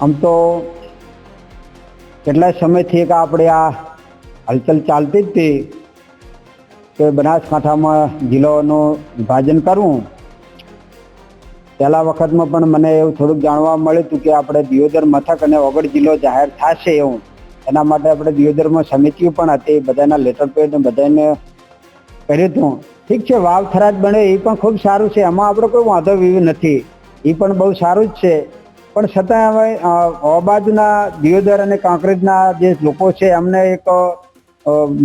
આમ તો કેટલા સમયથી એક આપણે આ હલચલ ચાલતી જ હતી કે બનાસકાંઠામાં જિલ્લાનું વિભાજન કરવું. પહેલા વખતમાં પણ મને એવું થોડુંક જાણવા મળ્યું હતું કે આપણે દિયોદર મથક અને ઓગળ જિલ્લો જાહેર થશે એવું. એના માટે આપણે દિયોદરમાં સમિતિઓ પણ હતી, બધાના લેટર પેડ બધાને કર્યું હતું. ઠીક છે, વાવ થરાદ બને એ પણ ખૂબ સારું છે. એમાં આપણે કોઈ વાંધો વિવી નથી. એ પણ બહુ સારું જ છે. પણ છતાં હવે અવાબાદના દિયોદર અને કાંકરેજના જે લોકો છે, એમને એક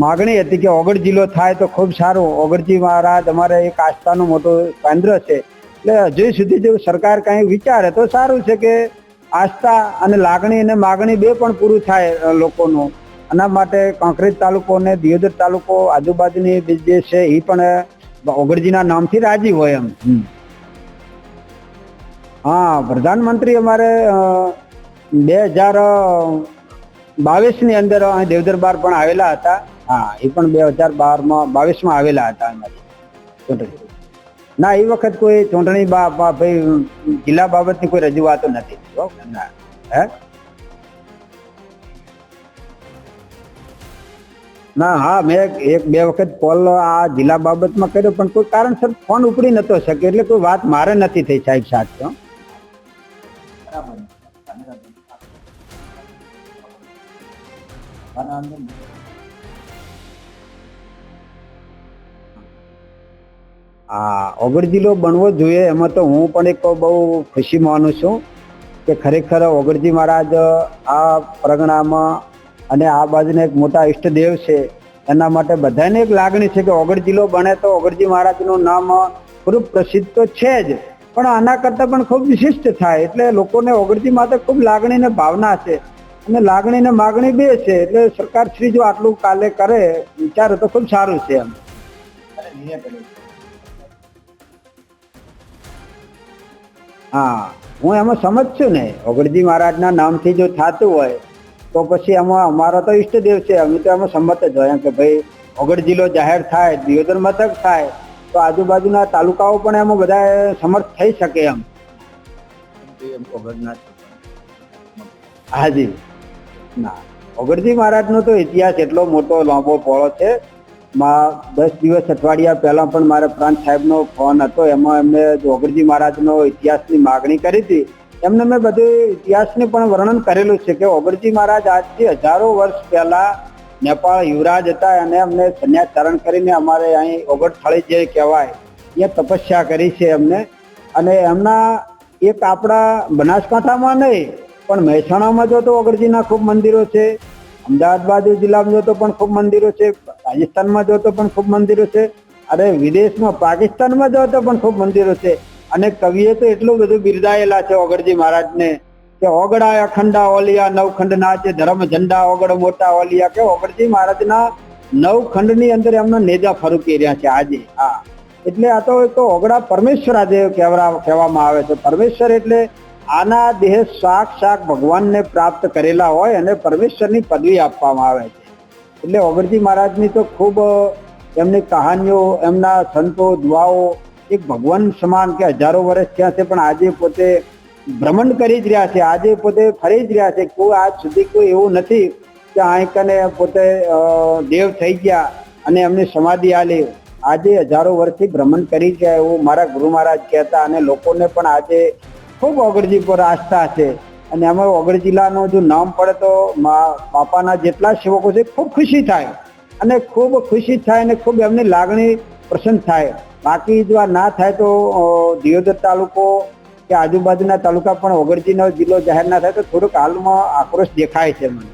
માગણી હતી કે ઓગળ જિલ્લો થાય તો ખૂબ સારું. ઓગળજી મહારાજ અમારે એક આસ્થાનું મોટું કેન્દ્ર છે. એટલે હજુ સુધી જો સરકાર કાંઈ વિચારે તો સારું છે કે આસ્થા અને લાગણી અને માગણી બે પણ પૂરું થાય લોકોનું. આના માટે કાંકરેજ તાલુકો અને દિયોદર તાલુકો આજુબાજુની જે છે એ પણ ઓગળજીના નામથી રાજી હોય એમ. હા, પ્રધાનમંત્રી અમારે બે હજાર બાવીસની અંદર અહીં દેવદરબાર પણ આવેલા હતા. હા, એ પણ બે હજાર બારમાં, બાવીસમાં આવેલા હતા અમારી ચૂંટણી. ના, એ વખત કોઈ ચૂંટણી ભાઈ, જિલ્લા બાબતની કોઈ રજૂઆતો નથી. ના. હે? ના, હા, મેં એક બે વખત કોલ આ જિલ્લા બાબતમાં કર્યો, પણ કોઈ કારણસર ફોન ઉપડી નતો શકે, એટલે કોઈ વાત મારે નથી થઈ સાહેબ સાથે હો. હા ઓગળ જિલ્લો બનવો જોઈએ, એમાં તો હું પણ એક બહુ ખુશી માનું છું કે ખરેખર ઓગળજી મહારાજ આ પ્રગણામાં અને આ બાજુના એક મોટા ઈષ્ટદેવ છે, એના માટે બધાને એક લાગણી છે કે ઓગળ જિલ્લો બને તો ઓગળજી મહારાજનું નામ ખૂબ પ્રસિદ્ધ તો છે જ પણ આના કરતાં પણ ખૂબ વિશિષ્ટ થાય. એટલે લોકોને ઓગળતી માટે ખૂબ લાગણી ને ભાવના છે. અને લાગણી ને માગણી બે છે. એટલે સરકાર શ્રી જો આટલું કાલે કરે, વિચારે તો ખૂબ સારું છે એમ. હા, હું એમાં સમજ છું ને. ઓગળજી મહારાજના નામથી જો થતું હોય, તો પછી એમાં અમારો તો ઈષ્ટદેવ છે. અમે તો એમાં સંમત જ હોય કે ભાઈ, ઓગળજીલો જાહેર થાય, દિયોદર મથક થાય તો આજુબાજુના તાલુકાઓ પણ એમાં બધા સમર્થ થઈ શકે એમ. હાજી. ના. ઓગરજી મહારાજનો તો ઇતિહાસ એટલો મોટો લાંબો પોળો છે. માં દસ દિવસ અઠવાડિયા પહેલા પણ મારે પ્રાંત સાહેબનો ફોન હતો. એમાં એમને જોગરજી મહારાજનો ઇતિહાસની માગણી કરી હતી. એમને મેં બધું ઇતિહાસને પણ વર્ણન કરેલું છે કે ઓગરજી મહારાજ આજથી હજારો વર્ષ પહેલા નેપાળ યુવરાજ હતા અને અમને સંન્યાસ ધારણ કરીને અમારે અહીં ઓગટથાળી જે કહેવાય, એ તપસ્યા કરી છે અમને. અને એમના એક આપણા બનાસકાંઠામાં નહીં, પણ મહેસાણામાં જો તો ઓગળજીના ખૂબ મંદિરો છે. અમદાવાદ બાજુ જિલ્લામાં જો તો પણ ખૂબ મંદિરો છે. રાજસ્થાનમાં જો તો પણ ખૂબ મંદિરો છે. અરે વિદેશમાં પાકિસ્તાનમાં જો તો પણ ખૂબ મંદિરો છે. અને કવિએ તો એટલું બધું બિરદાયેલા છે ઓગળજી મહારાજને. કે ઓગડા અખંડા ઓલિયા નવખંડ નાચે, ધર્મ ઝંડા ઓગળ, મોટા ઓલિયા કે ઓગળજી મહારાજના નવ ખંડની અંદર એમના નેજા ફરૂકી રહ્યા છે આજે. હા. એટલે આ તો એક ઓગડા પરમેશ્વર આજે કહેવા કહેવામાં આવે છે. પરમેશ્વર એટલે આના દેહ સાક્ષાત ભગવાનને પ્રાપ્ત કરેલા હોય અને પરમેશ્વરની પદવી આપવામાં આવે છે. એટલે ઓગળજી મહારાજની તો ખૂબ, એમની કહાનીઓ, એમના સંતો, દુઆઓ એક ભગવાન સમાન કે હજારો વર્ષ થયા છે, પણ આજે પોતે ભ્રમણ કરી જ રહ્યા છે. આજે પોતે ફરી જ રહ્યા છે કોઈ આજ સુધી કોઈ એવું નથી કે અહીં પોતે દેવ થઈ ગયા અને એમની સમાધિ આલી. આજે હજારો વર્ષથી ભ્રમણ કરી ગયા એવું મારા ગુરુ મહારાજ કહેતા અને લોકોને પણ આજે ખૂબ ઓગળજી પર આસ્થા છે. અને એમાં ઓગળ જિલ્લાનું જો નામ પડે તો બાપાના જેટલા સેવકો છે ખૂબ ખુશી થાય. અને ખૂબ ખુશી થાય અને ખૂબ એમની લાગણી પ્રસન્ન થાય. બાકી જો આ ના થાય તો દિયોદર તાલુકો કે આજુબાજુના તાલુકા પણ ઓગળજીનો જિલ્લો જાહેર ના થાય તો થોડુંક હાલમાં આક્રોશ દેખાય છે મને.